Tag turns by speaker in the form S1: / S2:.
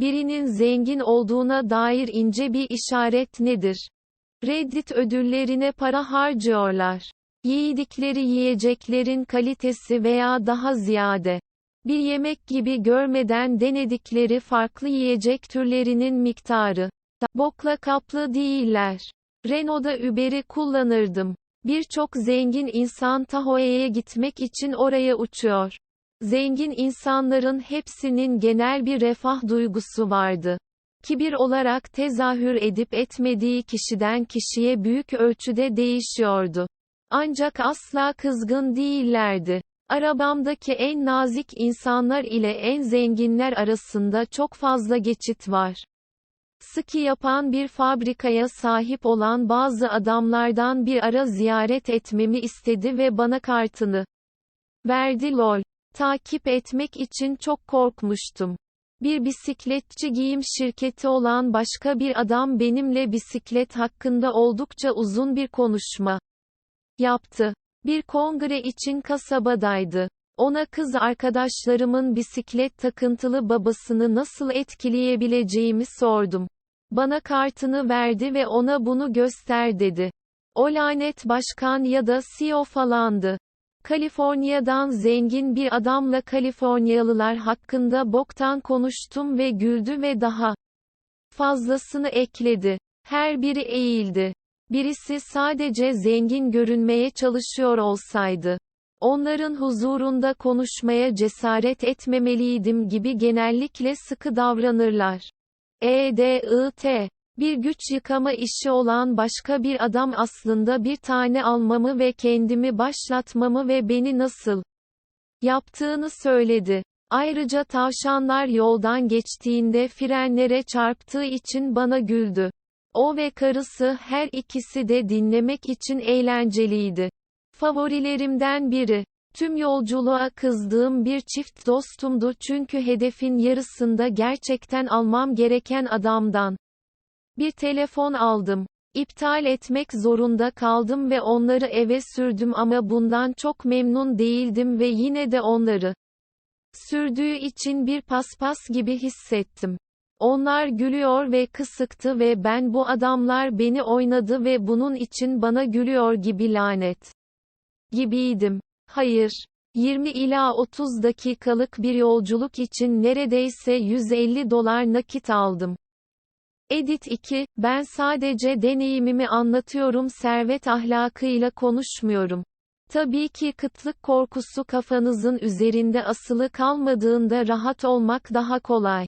S1: Birinin zengin olduğuna dair ince bir işaret nedir? Reddit ödüllerine para harcıyorlar. Yiyedikleri yiyeceklerin kalitesi veya daha ziyade bir yemek gibi görmeden denedikleri farklı yiyecek türlerinin miktarı. Bokla kaplı değiller. Renault'da Uber'i kullanırdım. Birçok zengin insan Tahoe'ye gitmek için oraya uçuyor. Zengin insanların hepsinin genel bir refah duygusu vardı. Kibir olarak tezahür edip etmediği kişiden kişiye büyük ölçüde değişiyordu. Ancak asla kızgın değillerdi. Arabamdaki en nazik insanlar ile en zenginler arasında çok fazla geçit var. Sıkı yapan bir fabrikaya sahip olan bazı adamlardan bir ara ziyaret etmemi istedi ve bana kartını verdi lol. Takip etmek için çok korkmuştum. Bir bisikletçi giyim şirketi olan başka bir adam benimle bisiklet hakkında oldukça uzun bir konuşma yaptı. Bir kongre için kasabadaydı. Ona kız arkadaşlarımın bisiklet takıntılı babasını nasıl etkileyebileceğimi sordum. Bana kartını verdi ve ona bunu göster dedi. O lanet başkan ya da CEO falandı. Kaliforniya'dan zengin bir adamla Kaliforniyalılar hakkında boktan konuştum ve güldü ve daha fazlasını ekledi. Her biri eğildi. Birisi sadece zengin görünmeye çalışıyor olsaydı. Onların huzurunda konuşmaya cesaret etmemeliydim gibi genellikle sıkı davranırlar. EDIT bir güç yıkama işi olan başka bir adam aslında bir tane almamı ve kendimi başlatmamı ve beni nasıl yaptığını söyledi. Ayrıca tavşanlar yoldan geçtiğinde frenlere çarptığı için bana güldü. O ve karısı her ikisi de dinlemek için eğlenceliydi. Favorilerimden biri. Tüm yolculuğa kızdığım bir çift dostumdu çünkü hedefin yarısında gerçekten almam gereken adamdan bir telefon aldım. İptal etmek zorunda kaldım ve onları eve sürdüm ama bundan çok memnun değildim ve yine de onları sürdüğü için bir paspas gibi hissettim. Onlar gülüyor ve kısıktı ve ben bu adamlar beni oynadı ve bunun için bana gülüyor gibi lanet gibiydim. Hayır. 20 ila 30 dakikalık bir yolculuk için neredeyse 150 dolar nakit aldım. Edit 2, ben sadece deneyimimi anlatıyorum servet ahlakıyla konuşmuyorum. Tabii ki kıtlık korkusu kafanızın üzerinde asılı kalmadığında rahat olmak daha kolay.